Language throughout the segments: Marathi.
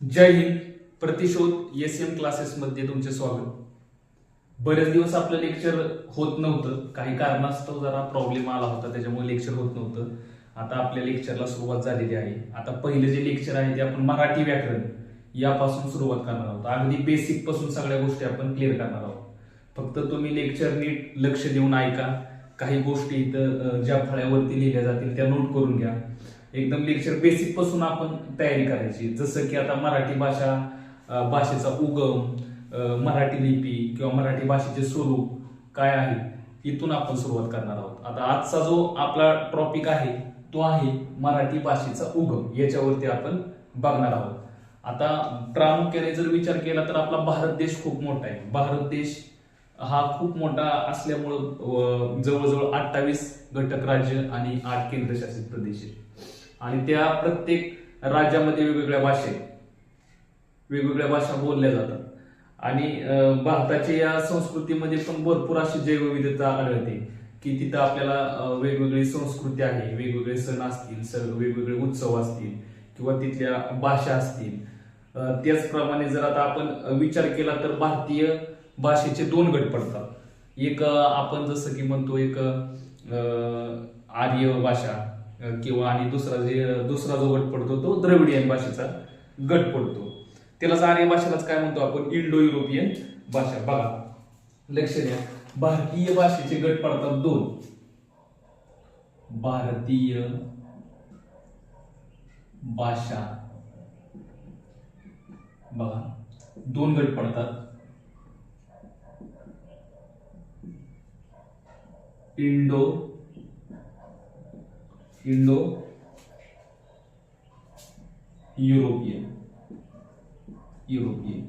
जय हिंद. प्रतिशोध एस एम क्लासेसमध्ये तुमचे स्वागत. बरेच दिवस आपलं लेक्चर होत नव्हतं. काही कारणास्तव जरा प्रॉब्लेम आला होता त्याच्यामुळे लेक्चर होत नव्हतं. आता आपल्या लेक्चरला सुरुवात झालेली आहे. आता पहिलं जे लेक्चर आहे ते आपण मराठी व्याकरण यापासून सुरुवात करणार आहोत. अगदी बेसिकपासून सगळ्या गोष्टी आपण क्लिअर करणार आहोत. फक्त तुम्ही लेक्चर नीट लक्ष देऊन ऐका. काही गोष्टी इथं ज्या फळ्यावरती लिहिल्या जातील त्या नोट करून घ्या. एकदम लेक्चर बेसिकपासून आपण तयारी करायची. जसं की आता मराठी भाषा भाषेचा उगम मराठी लिपी किंवा मराठी भाषेचे स्वरूप काय आहे इथून आपण सुरुवात करणार आहोत. आता आजचा जो आपला टॉपिक आहे तो आहे मराठी भाषेचा उगम. याच्यावरती आपण बघणार आहोत. आता प्रामुख्याने जर विचार केला तर आपला भारत देश खूप मोठा आहे. भारत देश हा खूप मोठा असल्यामुळं जवळजवळ अठ्ठावीस घटक राज्य आणि आठ केंद्रशासित प्रदेश आहे आणि त्या प्रत्येक राज्यामध्ये वेगवेगळ्या भाषेत वेगवेगळ्या भाषा बोलल्या जातात. आणि भारताच्या या संस्कृतीमध्ये पण भरपूर अशी जैवविधता आढळते की तिथं आपल्याला वेगवेगळी संस्कृती आहे वेगवेगळे सण असतील सण वेगवेगळे उत्सव असतील किंवा तिथल्या भाषा असतील. त्याचप्रमाणे जर आता आपण विचार केला तर भारतीय भाषेचे दोन गट पडतात. एक आपण जसं की म्हणतो एक आर्य भाषा किंवा आणि दुसरा जे दुसरा जो गट पडतो तो द्रविडियन भाषेचा गट पडतो. त्यालाच आर्य भाषेलाच काय म्हणतो आपण? इंडो युरोपियन भाषा. बघा लक्ष द्या. भारतीय भाषेचे गट पडतात दोन. भारतीय भाषा. बघा दोन गट पडतात. Indo Indo European European.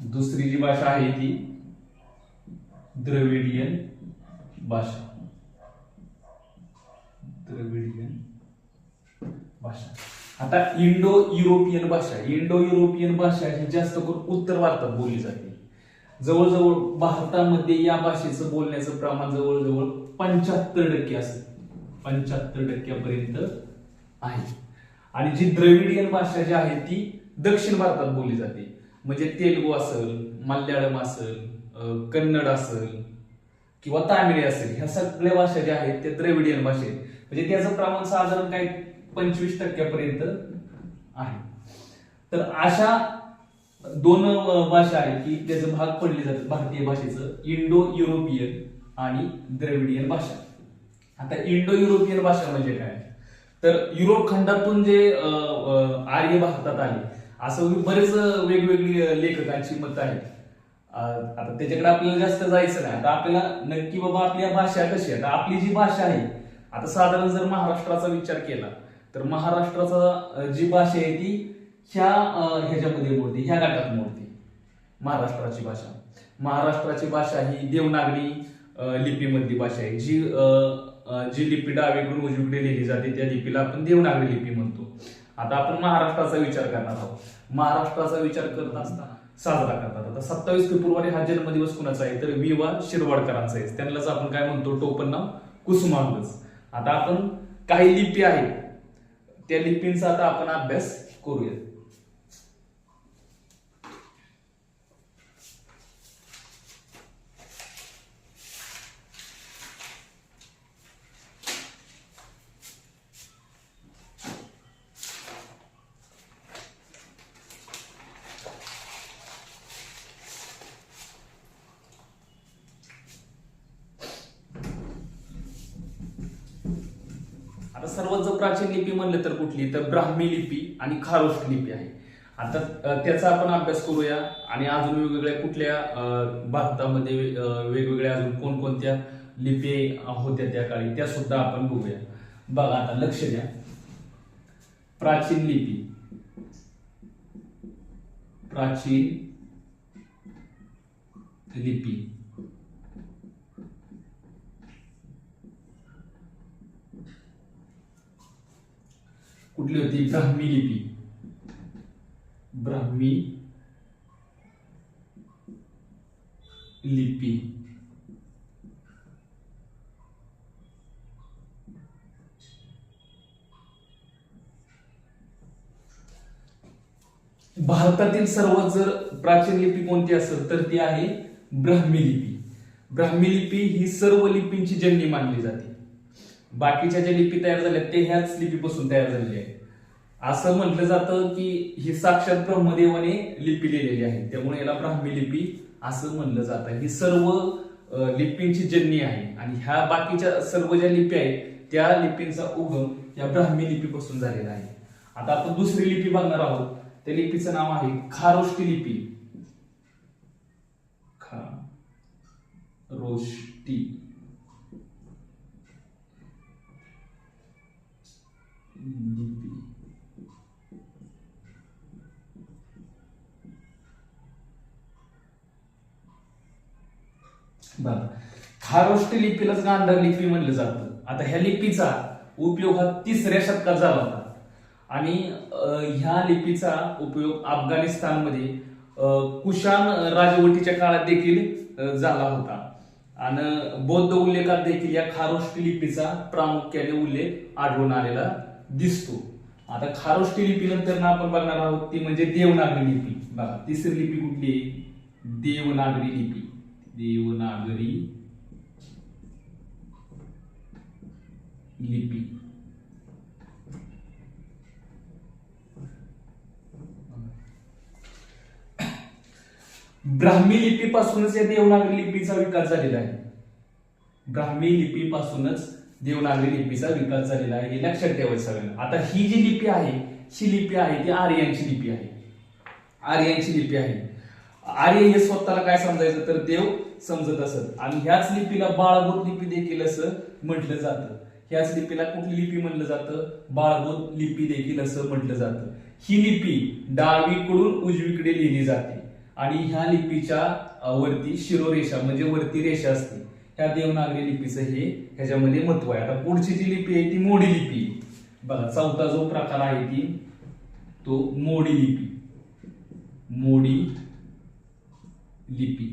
दुसरी जी भाषा आहे ती द्रविडियन भाषा. द्रविडियन भाषा. आता इंडो युरोपियन भाषा इंडो युरोपियन भाषा ही जास्त करून उत्तर भारतात बोलली जाते. जवळजवळ भारतामध्ये या भाषेचं बोलण्याचं प्रमाण जवळजवळ पंच्याहत्तर टक्के असेल. पंच्याहत्तर टक्क्यापर्यंत आहे. आणि जी द्रविडियन भाषा जी आहे ती दक्षिण भारतात बोलली जाते. म्हणजे तेलुगू असेल मल्याळम असेल कन्नड असेल किंवा तामिळ असेल ह्या सगळ्या भाषा ज्या आहेत त्या द्रविडियन भाषा आहेत. म्हणजे त्याचं प्रमाण साधारण काही पंचवीस टक्क्यापर्यंत आहे. तर अशा दोन भाषा आहेत की त्याचं भाग पडले जातात. भारतीय भाषेचं इंडो युरोपियन आणि द्रविडियन भाषा. आता इंडो युरोपियन भाषा म्हणजे काय? तर युरोप खंडातून जे आर्य भारतात आले असं म्हणजे बरेच वेगवेगळी लेखकांची मतं आहेत. आता त्याच्याकडे आपल्याला जास्त जायचं नाही. आता आपल्याला नक्की बाबा आपल्या भाषा कशी आहे? आता आपली जी भाषा आहे आता साधारण जर महाराष्ट्राचा विचार केला तर महाराष्ट्राचा जी भाषा आहे ती ह्या ह्याच्यामध्ये मोडते ह्या गटात मोडते. महाराष्ट्राची भाषा. महाराष्ट्राची भाषा ही देवनागरी लिपीमधली भाषा आहे जी जी लिपी डावीकडून उजवीकडे लिहिली जाते त्या लिपीला आपण देवनागरी लिपी म्हणतो. आता आपण महाराष्ट्राचा विचार करणार आहोत. महाराष्ट्राचा विचार करत असताना साजरा करतात. आता सत्तावीस फेब्रुवारी हा जन्मदिवस कुणाचा आहे? तर वि वा शिरवाडकरांचा आहे. त्यांनाच आपण काय म्हणतो? टोपण नाव? कुसुमांगज. आता आपण काही लिपी आहेत. त्या लिपींचा आता आपण अभ्यास करूया सर्वात जर प्राचीन लिपी म्हणलं तर कुठली? तर ब्राह्मी लिपी आणि खारोष्ट लिपी आहे. आता त्याचा आपण अभ्यास करूया आणि अजून वेगवेगळ्या कुठल्या भारतामध्ये वेगवेगळ्या अजून कोणकोणत्या लिपी होत्या त्या काळी त्या सुद्धा आपण बघूया. बघा आता लक्ष द्या. प्राचीन लिपी. प्राचीन लिपी. कुठली होती? ब्राह्मी लिपी. ब्राह्मी लिपी. भारतातील सर्वात जर प्राचीन लिपी कोणती असेल तर ती आहे ब्राह्मी लिपी. ब्राह्मी लिपी ही सर्व लिपींची जननी मानली जाते. बाकीच्या ज्या लिपी तयार झाल्या ते ह्याच लिपीपासून तयार झालेली आहे असं म्हटलं जातं की ही साक्षात ब्रह्मदेवाने लिपी लिहिलेली आहे. त्यामुळे याला ब्राह्मी लिपी असं म्हणलं जातं. ही सर्व लिपींची जननी आहे. आणि ह्या बाकीच्या सर्व ज्या लिपी आहेत त्या लिपींचा उगम या ब्राह्मी लिपीपासून झालेला आहे. आता आपण दुसरी लिपी बघणार आहोत. त्या लिपीचं नाव आहे खारोष्टी लिपी. खा रोष्टी. लिपी बरं खारोष्टी लिपीलाच गांधार लिपी म्हणलं जातं. आता ह्या लिपीचा उपयोग हा तिसऱ्या शतकात झाला होता. आणि ह्या लिपीचा उपयोग अफगाणिस्तानमध्ये अं, राजवटीच्या काळात देखील झाला होता. आणि बौद्ध उल्लेखात देखील या खारोष्टी लिपीचा प्रामुख्याने उल्लेख आढळून आलेला दिसतो. आता खारोष्टी लिपी नंतर आपण बघणार आहोत ती म्हणजे देवनागरी लिपी. बघा तिसरी लिपी कुठली आहे? देवनागरी लिपी. देवनागरी लिपी. ब्राह्मी लिपीपासूनच या देवनागरी लिपीचा विकास झालेला आहे. ब्राह्मी लिपीपासूनच देवनागरी लिपीचा विकास झालेला आहे. हे लक्षात ठेवायचं सगळ्यांना. आता ही जी लिपी आहे ही लिपी आहे ती आर्यांची लिपी आहे. आर्यांची लिपी आहे. आर्य हे स्वतःला काय समजायचं तर देव समजत असत. आणि ह्याच लिपीला बाळभूत लिपी देखील असं म्हटलं जातं. ह्याच लिपीला कुठली लिपी म्हटलं जातं? बाळभूत लिपी देखील असं म्हटलं जातं. ही लिपी डावीकडून उजवीकडे लिहिली जाते. आणि ह्या लिपीच्या वरती शिरोरेषा म्हणजे वरती रेषा असते. त्या देवनागरी लिपीचं हे ह्याच्यामध्ये महत्त्व आहे. आता पुढची जी लिपी आहे ती मोडी लिपी. बघा चौथा जो प्रकार आहे ती तो मोडी लिपी. मोडी लिपी.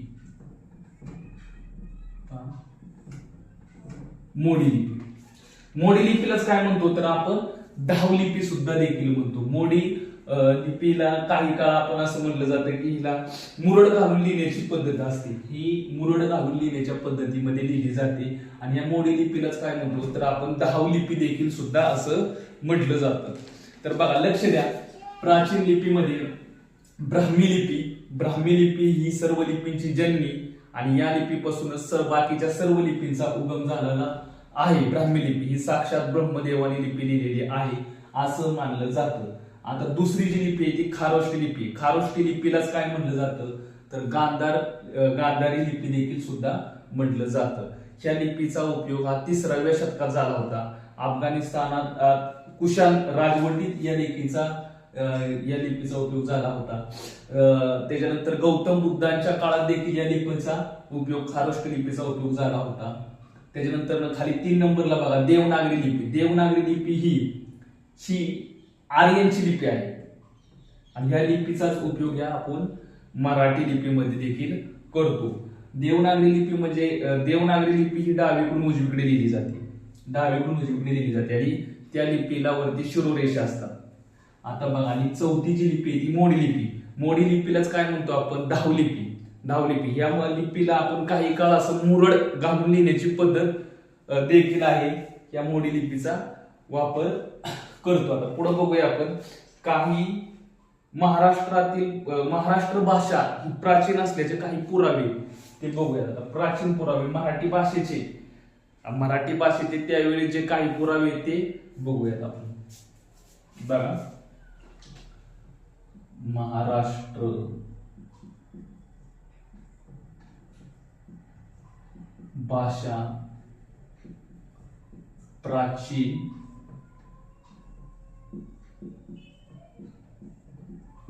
मोडी लिपी. मोडी लिपीलाच काय म्हणतो? तर आपण धावलिपी सुद्धा देखील म्हणतो. मोडी लिपीला काही काळ आपण असं म्हटलं जातं की हिला मुरड घालून लिहिण्याची पद्धत असते. ही मुरड घालून लिहिण्याच्या पद्धतीमध्ये लिहिली जाते. आणि या मोडी लिपीलाच काय म्हणतो? तर आपण दहाव लिपी देखील सुद्धा असं म्हटलं जातं. तर बघा लक्ष द्या. प्राचीन लिपीमध्ये ब्राह्मी लिपी ब्राह्मी लिपी ही सर्व लिपींची जननी आणि या लिपीपासूनच सर्व बाकीच्या सर्व लिपींचा उगम झालेला आहे. ब्राह्मी लिपी ही साक्षात ब्रह्मदेवाने लिपी लिहिलेली आहे असं मानलं जातं. आता दुसरी जी लिपी आहे ती खारोष्टी लिपी खारोष्टी लिपीलाच काय म्हटलं जातं? तर गांधार गांधारी लिपी देखील सुद्धा म्हटलं जातं. ह्या लिपीचा उपयोग हा तिसराव्या शतकात झाला होता. अफगाणिस्तानात कुशान राजवटीत या लिपीचा या लिपीचा उपयोग झाला होता. त्याच्यानंतर गौतम बुद्धांच्या काळात देखील या लिपीचा उपयोग खारोष्ट लिपीचा उपयोग झाला होता. त्याच्यानंतर खाली तीन नंबरला बघा देवनागरी लिपी. देवनागरी लिपी ही ही आर्यनची लिपी आहे. आणि ह्या लिपीचाच उपयोग या आपण मराठी लिपीमध्ये देखील करतो. देवनागरी लिपी म्हणजे देवनागरी लिपी ही डावीकडून उजवीकडे लिहिली जाते. डावीकडून उजवीकडे लिहिली जाते आणि त्या लिपीला वरती शिरोरेषा असतात. आता बघा आणि चौथी जी लिपी आहे ती मोडी लिपी. मोडी लिपीलाच काय म्हणतो आपण? धावलिपी धावलिपी या लिपीला आपण काही काळ असं मुरड घालून लिहिण्याची पद्धत देखील आहे. या मोडी लिपीचा वापर करतो. आता पुढे बघूया आपण. काही महाराष्ट्रातील महाराष्ट्र भाषा ही प्राचीन असल्याचे काही पुरावे ते बघूया आता प्राचीन पुरावे मराठी भाषेचे. मराठी भाषेचे त्यावेळी जे काही पुरावे ते बघूयात आपण. बघा. महाराष्ट्र. भाषा प्राचीन.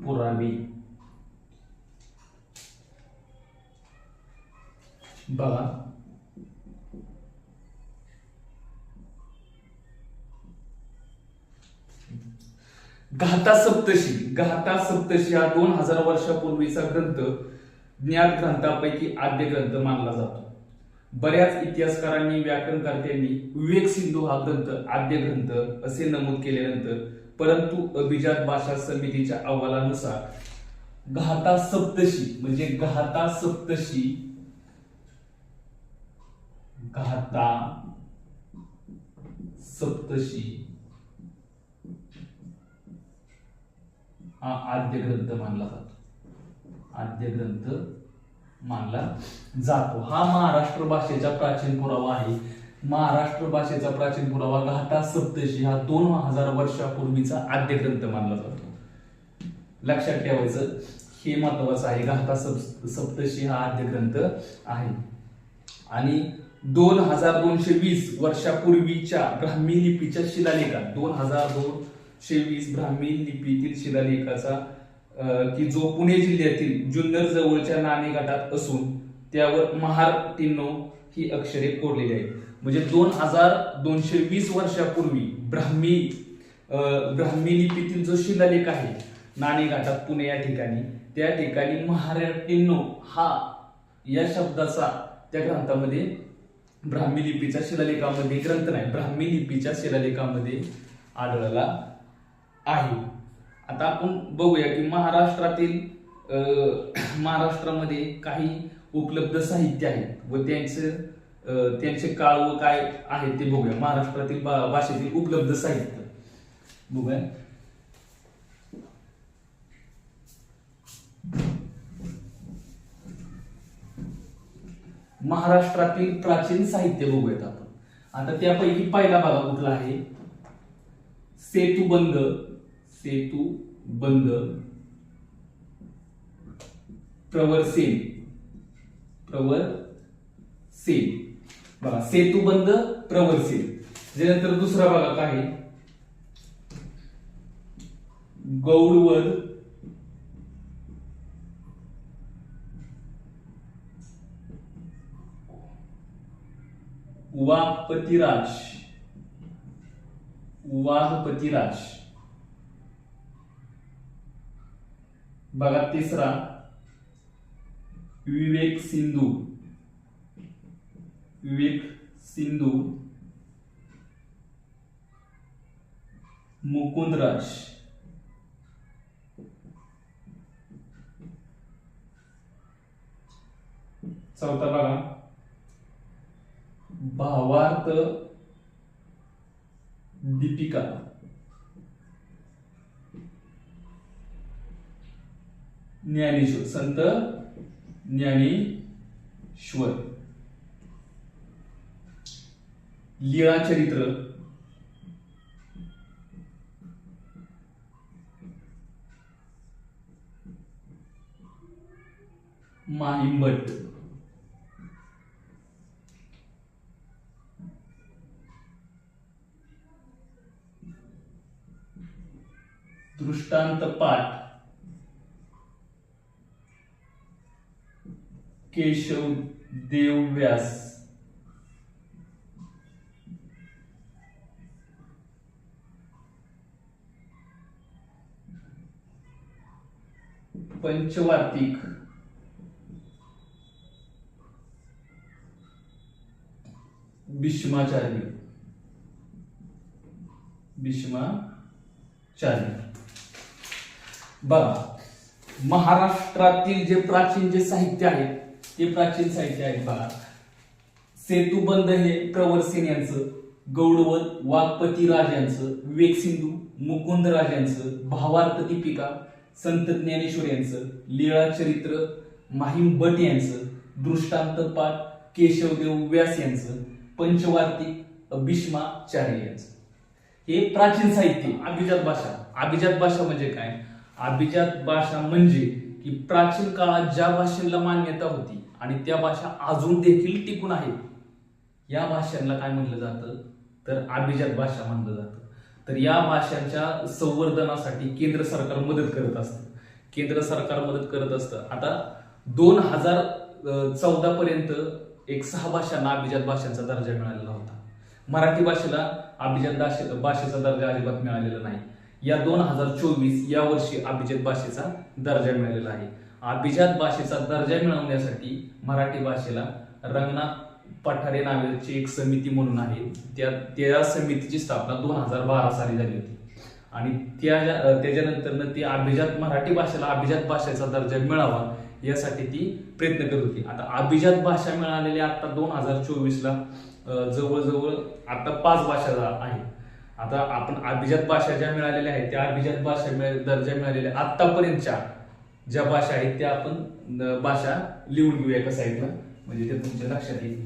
पुरावे. बघा. गाथा सप्तशी गाथा सप्तशी हा दोन हजार वर्षापूर्वीचा ग्रंथ ज्ञात ग्रंथापैकी आद्य ग्रंथ मानला जातो. बऱ्याच इतिहासकारांनी व्याकरणकर्त्यांनी विवेक सिंधू हा ग्रंथ आद्य ग्रंथ असे नमूद केल्यानंतर परंतु अभिजात भाषा समितीच्या अहवालानुसार घाता सप्तशी म्हणजे घाता सप्तशी घाता सप्तशी हा आद्य ग्रंथ मानला जातो. आद्य ग्रंथ मानला जातो. हा महाराष्ट्र भाषेचा प्राचीन पुरावा आहे. महाराष्ट्र भाषेचा प्राचीन पुरावा घाटा सप्तशी हा दोन हजार वर्षापूर्वीचा आद्य ग्रंथ मानला जातो. लक्षात ठेवायचं हे महत्वाचं आहे घाटा सप सप्तशी हा आद्य ग्रंथ आहे. आणि दोन हजार दोनशे वीस वर्षापूर्वीच्या ब्राह्मी लिपीच्या शिलालेखात दोन हजार दोनशे वीस ब्राह्मी लिपीतील शिलालेखाचा की जो पुणे जिल्ह्यातील जुन्नर जवळच्या नाणे गटात असून त्यावर महार तिन्नो ही अक्षरे कोरलेली आहेत. म्हणजे दोन हजार दोनशे वीस वर्षापूर्वी ब्राह्मी ब्राह्मी लिपीतील जो शिलालेख आहे नाणेघाटात पुणे या ठिकाणी त्या ठिकाणी महाराष्ट्रींनो हा या शब्दाचा त्या ग्रंथामध्ये ब्राह्मी लिपीच्या शिलालेखामध्ये ग्रंथ नाही ब्राह्मी लिपीच्या शिलालेखामध्ये आढळला आहे. आता आपण बघूया की महाराष्ट्रातील महाराष्ट्रामध्ये काही उपलब्ध साहित्य आहेत. व त्यांचे त्यांचे काळ व काय आहे ते बघूया. महाराष्ट्रातील भाषेतील उपलब्ध साहित्य. बघूया. महाराष्ट्रातील प्राचीन साहित्य बघूयात आपण. आता त्यापैकी पहिला भाग कुठला आहे? सेतू सेतुबंध सेतुबंध प्रवर सेन प्रवर सेल. बघा सेतुबंध प्रवर सेल. त्यानंतर दुसरा भाग आहे? गौडवध वाघपतिराज वाघपतिराज बघा तिसरा. विवेक सिंधू. विवेक सिंधू. मुकुंदराज चौथा बघा. भावार्थ दीपिका. ज्ञानेश्वर. संत ज्ञानेश्वर लीळा चरित्र. माहिंबट दृष्टांत पाठ. केशव देव व्यास पंचवार्तिक भीष्माचार्य भीष्माचार्य बघा महाराष्ट्रातील जे प्राचीन जे साहित्य आहे ते प्राचीन साहित्य आहे बघा. सेतुबंध हे प्रवरसेन यांचं गौडवत वाघपती राज यांचं विवेक सिंधू मुकुंद राज यांचं भावार्थ दीपिका संत ज्ञानेश्वर यांचं लीळा चरित्र माहीम भट यांचं दृष्टांत पाठ केशवदेव व्यास यांचं पंचवार्तिक भीष्माचार्य यांचं. हे प्राचीन साहित्य. अभिजात भाषा. अभिजात भाषा म्हणजे काय? अभिजात भाषा म्हणजे की प्राचीन काळात ज्या भाषेला मान्यता होती आणि त्या भाषा अजून देखील टिकून आहेत या भाषांना काय म्हणलं जातं? तर अभिजात भाषा म्हणलं जातं. तर या भाषांच्या संवर्धनासाठी केंद्र सरकार मदत करत असतं. केंद्र सरकार मदत करत असतं. आता दोन हजार चौदा पर्यंत एक सहा भाषांना अभिजात भाषांचा दर्जा मिळालेला होता. मराठी भाषेला अभिजात भाषेचा दर्जा अजिबात मिळालेला नाही. या दोन हजार चोवीस या वर्षी अभिजात भाषेचा दर्जा मिळालेला आहे. अभिजात भाषेचा दर्जा मिळवण्यासाठी मराठी भाषेला रंगनाथ पठारे नावाची एक समिती म्हणून आहे. त्या त्या समितीची स्थापना दोन हजार बारा साली झाली होती. आणि त्या त्याच्यानंतरनं त्याच्यानंतर ती अभिजात मराठी भाषेला अभिजात भाषेचा दर्जा मिळावा यासाठी ती प्रयत्न करत होती. आता अभिजात भाषा मिळालेली आता दोन हजार चोवीसला जवळजवळ आता पाच भाषा आहेत आता आपण अभिजात भाषा ज्या मिळालेल्या आहेत त्या अभिजात भाषा दर्जा मिळालेल्या आतापर्यंतच्या ज्या भाषा आहेत त्या आपण भाषा लिहून घेऊया एका साईडला म्हणजे ते तुमच्या लक्षात येईल.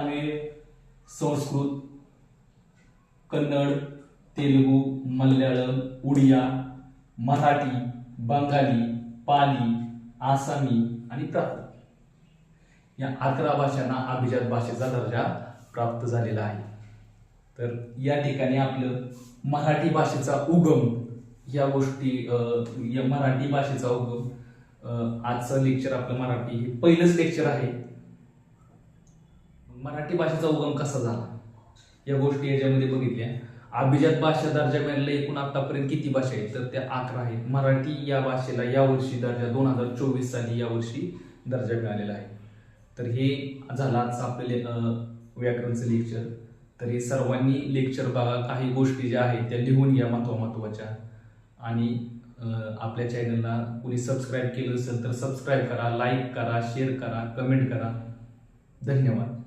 तामिळ संस्कृत कन्नड तेलुगू मल्याळम उडिया मराठी बंगाली पाली आसामी आणि प्राकृत. या अकरा भाषांना अभिजात भाषेचा दर्जा प्राप्त झालेला आहे. तर या ठिकाणी आपलं मराठी भाषेचा उगम या गोष्टी अं, या मराठी भाषेचा उगम आजचं लेक्चर आपलं मराठी हे पहिलंच लेक्चर आहे. मराठी भाषेचा उगम कसा झाला? या गोष्टी याच्यामध्ये बघितल्या. अभिजात भाषा दर्जा मिळालेला एकूण आतापर्यंत किती भाषा आहेत? तर त्या अकरा आहेत. मराठी या भाषेला यावर्षी दर्जा दोन हजार चोवीस साली यावर्षी दर्जा मिळालेला आहे. तर हे झालं आजचं आपले व्याकरणचं लेक्चर. तर हे सर्वांनी लेक्चर बघा. काही गोष्टी ज्या आहेत त्या लिहून घ्या महत्वा महत्त्वाच्या. आणि आपल्या चॅनलला कोणी सबस्क्राईब केलं असेल तर सबस्क्राईब करा लाईक करा शेअर करा कमेंट करा. धन्यवाद.